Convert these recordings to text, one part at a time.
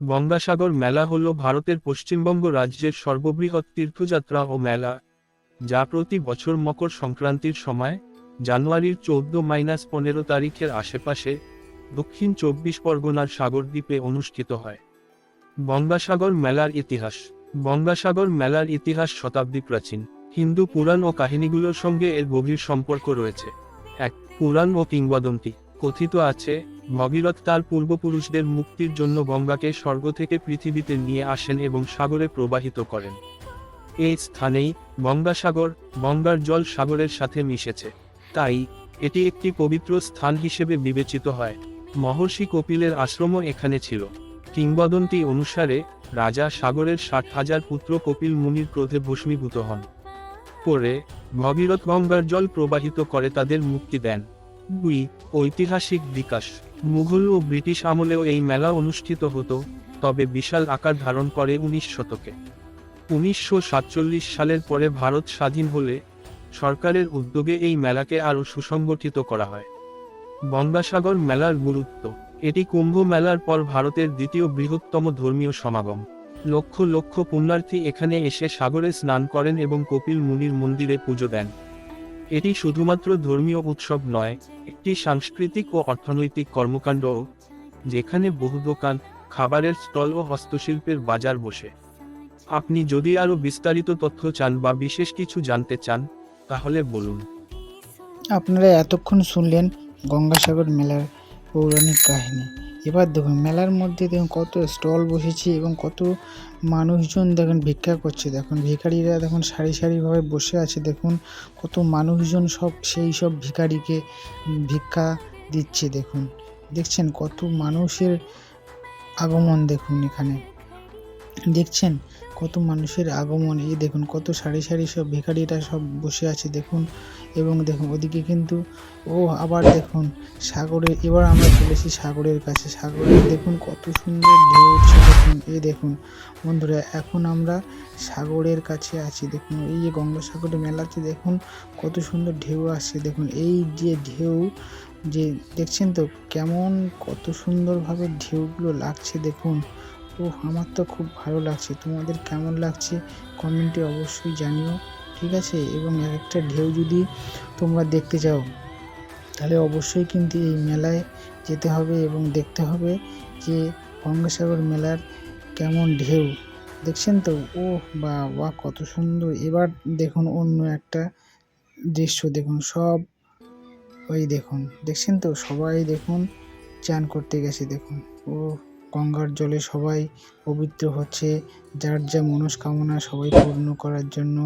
গঙ্গাসাগর মেলা হল ভারতের পশ্চিমবঙ্গ রাজ্যের সর্ববৃহৎ তীর্থযাত্রা ও মেলা, যা প্রতি বছর মকর সংক্রান্তির সময়, জানুয়ারির চৌদ্দ মাইনাস পনেরো তারিখের আশেপাশে, দক্ষিণ চব্বিশ পরগনার সাগরদ্বীপে অনুষ্ঠিত হয়। গঙ্গাসাগর মেলার ইতিহাস, গঙ্গাসাগর মেলার ইতিহাস শতাব্দী প্রাচীন, হিন্দু পুরাণ ও কাহিনীগুলোর সঙ্গে এর গভীর সম্পর্ক রয়েছে। এক পুরাণ ও কিংবদন্তি কথিত আছে ভগীরথ তার পূর্বপুরুষদের মুক্তির জন্য গঙ্গাকে স্বর্গ থেকে পৃথিবীতে নিয়ে আসেন এবং সাগরে প্রবাহিত করেন। এই স্থানেই গঙ্গাসাগর, গঙ্গার জল সাগরের সাথে মিশেছে। তাই, এটি একটি পবিত্র স্থান হিসেবে বিবেচিত হয়। মহর্ষি কপিলের আশ্রমও এখানে ছিল। কিংবদন্তি অনুসারে, রাজা সাগরের ষাট হাজার পুত্র কপিল মুনির ক্রোধে ভস্মীভূত হন। পরে, ভগীরথ গঙ্গার জল প্রবাহিত করে তাদের মুক্তি দেন। দুই, ঐতিহাসিক বিকাশ। মুঘল ও ব্রিটিশ আমলেও এই মেলা অনুষ্ঠিত হতো, তবে বিশাল আকার ধারণ করে উনিশ শতকে। উনিশশো সাতচল্লিশ সালের পরে ভারত স্বাধীন হলে, সরকারের উদ্যোগে এই মেলাকে আরও সুসংগঠিত করা হয়। বঙ্গাসাগর মেলার গুরুত্ব। এটি কুম্ভ মেলার পর ভারতের দ্বিতীয় বৃহত্তম ধর্মীয় সমাগম। লক্ষ লক্ষ পুণ্যার্থী এখানে এসে সাগরে স্নান করেন এবং কপিল মুনির মন্দিরে পুজো দেন। এটি শুধুমাত্র ধর্মীয় উৎসব নয়, একটি সাংস্কৃতিক ও অর্থনৈতিক কর্মকাণ্ড যেখানে বহু দোকান, খাবারের স্টল ও হস্তশিল্পের বাজার বসে। আপনি যদি আরও বিস্তারিত তথ্য চান বা বিশেষ কিছু জানতে চান, তাহলে বলুন। আপনারা এতক্ষণ শুনলেন গঙ্গাসাগর মেলার পৌরাণিক কাহিনী। এবার দেখুন, মেলার মধ্যে দেখুন কত স্টল বসেছে এবং কত মানুষজন দেখুন ভিক্ষা করছে। দেখুন, ভিখারিরা দেখুন সারি সারিভাবে বসে আছে। দেখুন কত মানুষজন সব সেই সব ভিখারিকে ভিক্ষা দিচ্ছে। দেখুন, দেখছেন কত মানুষের আগমন দেখুন এখানে। দেখছেন কত মানুষের আগমন। এই দেখুন কত সারি সারি সব ভিখারিরা সব বসে আছে। দেখুন এবং দেখুন, ওদিকে কিন্তু, ও আবার দেখুন, সাগরে, এবার আমরা চলেছি সাগরের কাছে। সাগরে দেখুন কত সুন্দর ঢেউ উঠছে। দেখুন এই দেখুন, বন্ধুরা, এখন আমরা সাগরের কাছে আছি। দেখুন, এই যে গঙ্গাসাগরে মেলাতে দেখুন, কত সুন্দর ঢেউ আসছে। দেখুন, এই যে ঢেউ, যে দেখছেন তো, কেমন কত সুন্দরভাবে ঢেউগুলো লাগছে। দেখুন ও আমার তো খুব ভালো লাগছে। তোমাদের কেমন লাগছে? কমেন্টে অবশ্যই জানিও। ঠিক আছে? এবং এক একটা ঢেউ যদি তোমরা দেখতে চাও, তাহলে অবশ্যই কিন্তু এই মেলায় যেতে হবে এবং দেখতে হবে যে গঙ্গাসাগর মেলার কেমন ঢেউ। দেখছেন তো? ও বা বা কত সুন্দর। এবার দেখুন অন্য একটা দৃশ্য দেখুন। সব ওই দেখুন। দেখছেন তো? সবাই দেখুন, চান করতে গেছে দেখুন। ও গঙ্গার জলে সবাই পবিত্র হচ্ছে। যার যা মনস্কামনা সবাই পূর্ণ করার জন্য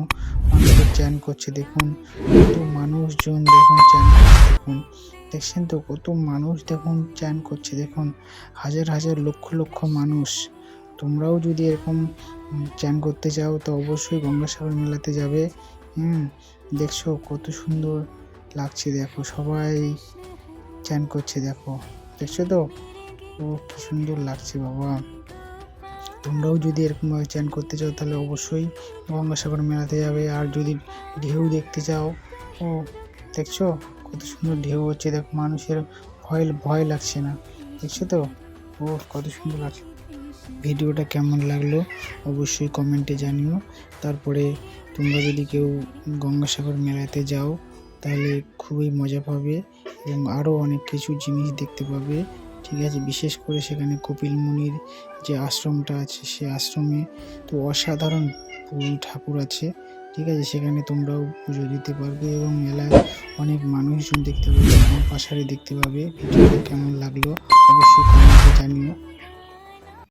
অনেকে চান করছে। দেখুন, কত মানুষজন দেখুন চান করছে। দেখুন, দেখছেন তো কত মানুষ দেখুন চান করছে। দেখুন, হাজার হাজার লক্ষ লক্ষ মানুষ। তোমরাও যদি এরকম চান করতে চাও, তো অবশ্যই গঙ্গাসাগর মেলাতে যাবে। হুম, দেখছ কত সুন্দর লাগছে। দেখো, সবাই চান করছে। দেখো, দেখছ তো? ও সুন্দর লাগছে বাবা। তোমরাও যদি এরকমভাবে চ্যান করতে চাও তাহলে অবশ্যই গঙ্গাসাগর মেলাতে যাবে। আর যদি ঢেউ দেখতে চাও, ও দেখছ? কত সুন্দর ঢেউ হচ্ছে। দেখো, মানুষের ভয় ভয় লাগছে না। দেখছ তো? ও, কত সুন্দর লাগছে। ভিডিওটা কেমন লাগল অবশ্যই কমেন্টে জানিও। তারপরে তোমরা যদি কেউ গঙ্গাসাগর মেলাতে যাও, তাহলে খুবই মজা পাবে এবং আরও অনেক কিছু জিনিস দেখতে পাবে। ঠিক আছে? বিশেষ করে সেখানে কপিল মুনির যে আশ্রমটা আছে, সে আশ্রমে তো অসাধারণ ঠাকুর আছে, ঠিক আছে? সেখানে তোমরাও পুজো দিতে পারবে এবং মেলায় অনেক মানুষজন দেখতে পাবে আমার পাশারে দেখতে পাবে। ভিডিওটা কেমন লাগল? অবশ্যই কমেন্টে জানিও।